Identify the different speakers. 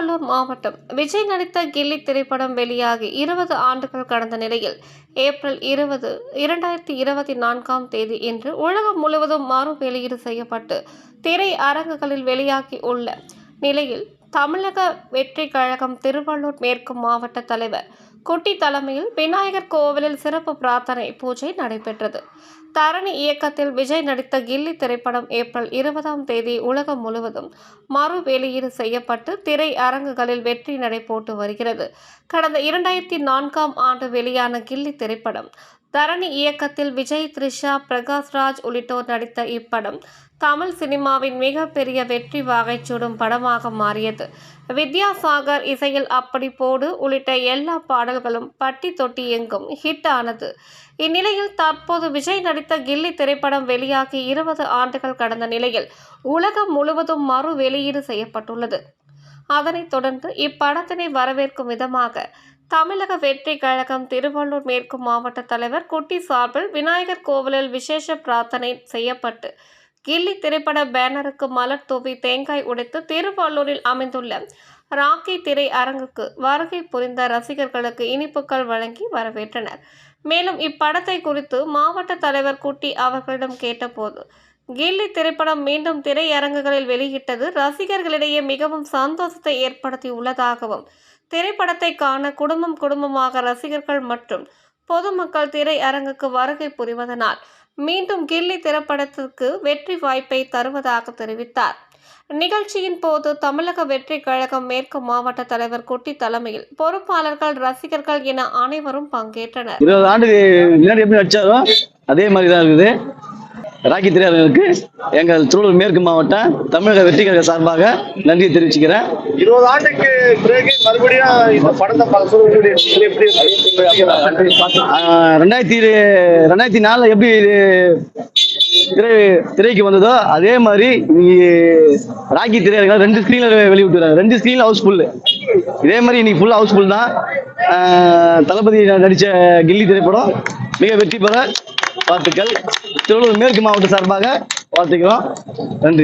Speaker 1: திருவள்ளூர் மாவட்டம் விஜய் நடித்த கில்லி திரைப்படம் வெளியாகி இருபது ஆண்டுகள் கடந்த நிலையில் ஏப்ரல் இருபது இரண்டாயிரத்தி இருபத்தி நான்காம் தேதி இன்று உலகம் முழுவதும் மறு வெளியீடு செய்யப்பட்டு திரை அரங்குகளில் வெளியாகி உள்ள நிலையில் தமிழக வெற்றி கழகம் திருவள்ளூர் மேற்கு மாவட்ட தலைவர் குட்டி தலைமையில் விநாயகர் கோவிலில் சிறப்பு பிரார்த்தனை பூஜை நடைபெற்றது. தரணி இயக்கத்தில் விஜய் நடித்த கில்லி திரைப்படம் ஏப்ரல் இருபதாம் தேதி உலகம் முழுவதும் மறு வெளியீடு செய்யப்பட்டு திரை அரங்குகளில் வெற்றி நடை போட்டு வருகிறது. கடந்த இரண்டாயிரத்தி நான்காம் ஆண்டு வெளியான கில்லி திரைப்படம் தரணி இயக்கத்தில் விஜய் த்ரிஷா பிரகாஷ்ராஜ் உள்ளிட்டோர் நடித்த இப்படம் தமிழ் சினிமாவின் மிகப்பெரிய வெற்றி வாகைச்சூடும் படமாக மாறியது. வித்யாசாகர் இசையில் அப்படி போடு உள்ளிட்ட எல்லா பாடல்களும் பட்டி தொட்டி எங்கும் ஹிட் ஆனது. இந்நிலையில் தற்போது விஜய் நடித்த கில்லி திரைப்படம் வெளியாகி இருபது ஆண்டுகள் கடந்த நிலையில் உலகம் முழுவதும் மறு வெளியீடு செய்யப்பட்டுள்ளது. அதனைத் தொடர்ந்து இப்படத்தினை வரவேற்கும் விதமாக தமிழக வெற்றி கழகம் திருவள்ளூர் மேற்கு மாவட்ட தலைவர் குட்டி சார்பில் விநாயகர் கோவிலில் விசேஷ பிரார்த்தனை செய்யப்பட்டு கில்லி திரைப்பட பேனருக்கு மலர் தூவி தேங்காய் உடைத்து திருவள்ளூரில் அமைந்துள்ள ராக்கி திரை அரங்குக்கு வருகை புரிந்த ரசிகர்களுக்கு இனிப்புகள் வழங்கி வரவேற்றனர். மேலும் இப்படத்தை குறித்து மாவட்ட தலைவர் குட்டி அவர்களிடம் கேட்டபோது கில்லி திரைப்படம் மீண்டும் திரையரங்குகளில் வெளியிட்டது ரசிகர்களிடையே மிகவும் சந்தோஷத்தை ஏற்படுத்தி உள்ளதாகவும் திரைப்படத்தை காண குடும்பம் குடும்பமாக ரசிகர்கள் மற்றும் பொதுமக்கள் திரையரங்குக்கு வருகை புரிவதனால் மீண்டும் கில்லி திரைப்படத்திற்கு வெற்றி வாய்ப்பை தருவதாக தெரிவித்தார். நிகழ்ச்சியின் போது தமிழக வெற்றி கழகம் மேற்கு மாவட்ட தலைவர் குட்டி தலைமையில் பொறுப்பாளர்கள் ரசிகர்கள் என அனைவரும் பங்கேற்றனர்.
Speaker 2: இருபது ஆண்டுக்கு முன்னாடி எப்படி நடிச்சாரோ அதே மாதிரி தான் இருக்குது. ராக்கி திரையாளர்களுக்கு எங்கள் திருவள்ளூர் மேற்கு மாவட்டம் தமிழக வெற்றி கழக சார்பாக நன்றி தெரிவிச்சுக்கிறேன்.
Speaker 3: இருபது ஆண்டுக்கு பிறகு மறுபடியும் இந்த படத்தை
Speaker 2: ரெண்டாயிரத்தி ரெண்டாயிரத்தி நாலில் எப்படி திரை திரைக்கு வந்ததோ அதே மாதிரி ராக்கி திரையரங்க ரெண்டு ஸ்க்ரீனில் வெளியிட்டுறாங்க ரெண்டு ஸ்க்ரீனில் ஹவுஸ்ஃபுல் இதே மாதிரி இன்னைக்கு ஃபுல்லாக ஹவுஸ்ஃபுல் தான். தளபதி நடித்த கில்லி திரைப்படம் மிக வெற்றி பெற வாழ்த்துக்கள். திருவள்ளூர் மேற்கு மாவட்ட சார்பாக வாழ்த்துக்கிறோம். நன்றி.